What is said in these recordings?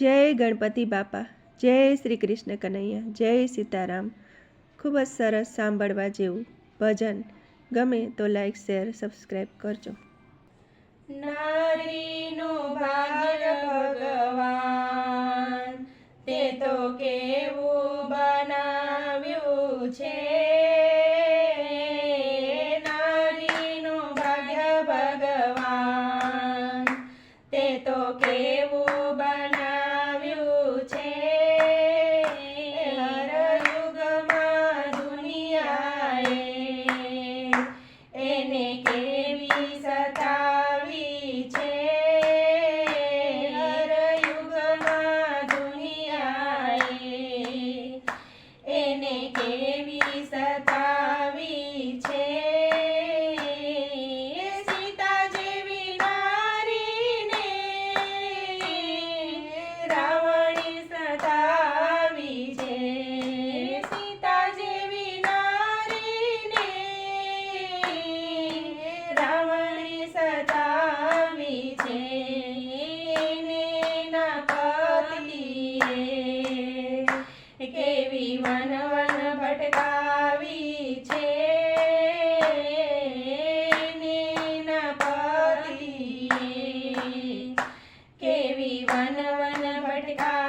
જય ગણપતિ બાપા, જય શ્રી કૃષ્ણ કનૈયા, જય સીતારામ. ખૂબ જ સરસ સાંભળવા જેવું ભજન. ગમે તો લાઈક શેર સબસ્ક્રાઈબ કરજો. નારીનો ભાગ્ય ભગવાન, તે તો કેવું બનાવ્યું છે? મનવન ભટકાવી છે. કેવી વન વન ભટકા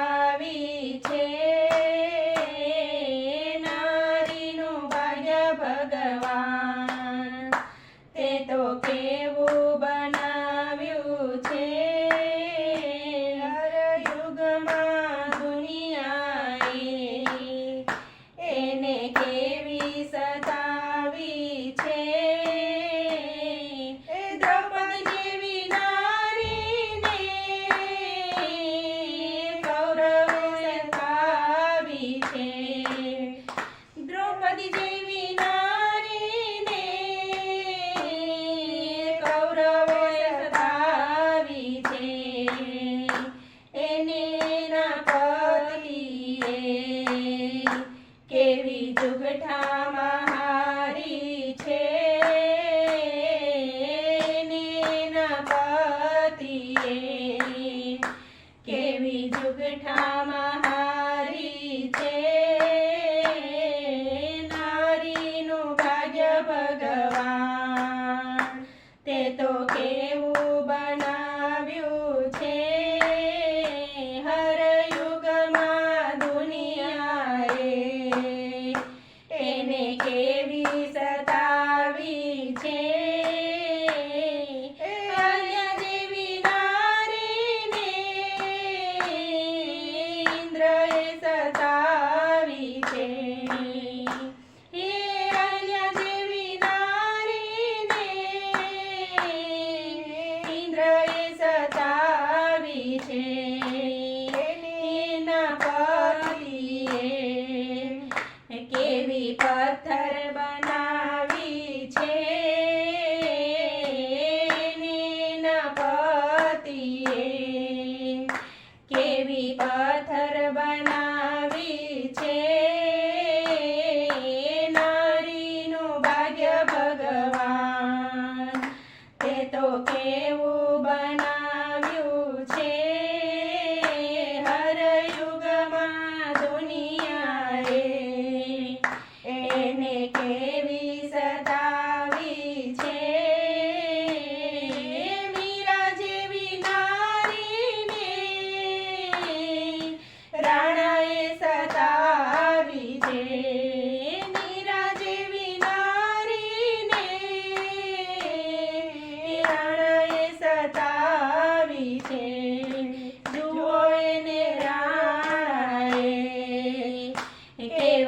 નગરી પથ્થર બનાવી છે. પતિએ કેવી પથ્થર બના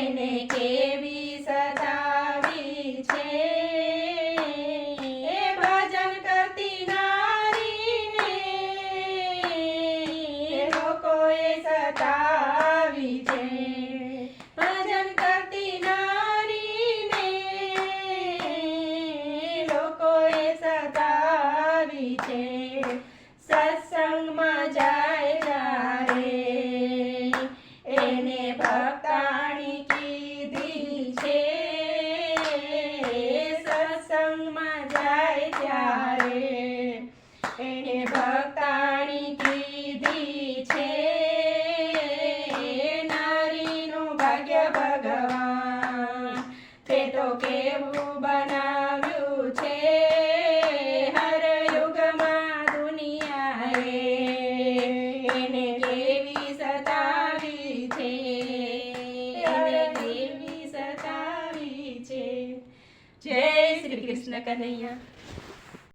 એને કેવી સજાવી છે? ભજન કરતી નારીને લોકોએ સતા સત્સંગમાં જાય ત્યારે એને ભક્તાણી કીધી છે. નારીનું ભાગ્ય ભગવાન, તે તો કેવું બનાવ્યું છે. હર યુગમાં દુનિયાએ એને કૃષ્ણ કનૈયા